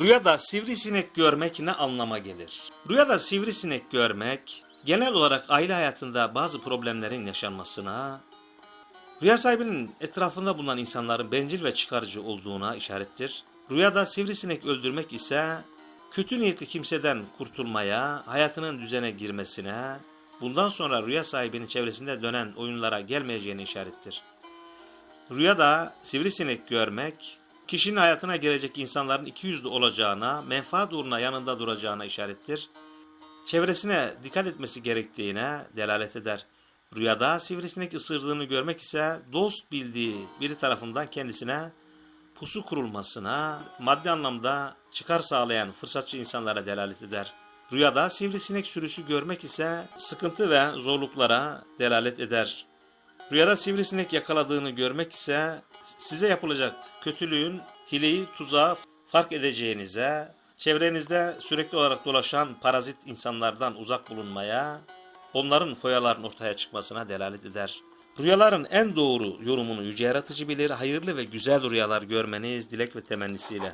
Rüyada sivrisinek görmek ne anlama gelir? Rüyada sivrisinek görmek, genel olarak aile hayatında bazı problemlerin yaşanmasına, rüya sahibinin etrafında bulunan insanların bencil ve çıkarcı olduğuna işarettir. Rüyada sivrisinek öldürmek ise, kötü niyetli kimseden kurtulmaya, hayatının düzene girmesine, bundan sonra rüya sahibinin çevresinde dönen oyunlara gelmeyeceğine işarettir. Rüyada sivrisinek görmek, kişinin hayatına girecek insanların iki yüzlü olacağına, menfaat uğruna yanında duracağına işarettir. Çevresine dikkat etmesi gerektiğine delalet eder. Rüyada sivrisinek ısırdığını görmek ise dost bildiği biri tarafından kendisine pusu kurulmasına, maddi anlamda çıkar sağlayan fırsatçı insanlara delalet eder. Rüyada sivrisinek sürüsü görmek ise sıkıntı ve zorluklara delalet eder. Rüyada sivrisinek yakaladığını görmek ise size yapılacak kötülüğün hileyi tuzağı fark edeceğinize, çevrenizde sürekli olarak dolaşan parazit insanlardan uzak bulunmaya, onların foyaların ortaya çıkmasına delalet eder. Rüyaların en doğru yorumunu yüce yaratıcı bilir, hayırlı ve güzel rüyalar görmeniz dilek ve temennisiyle.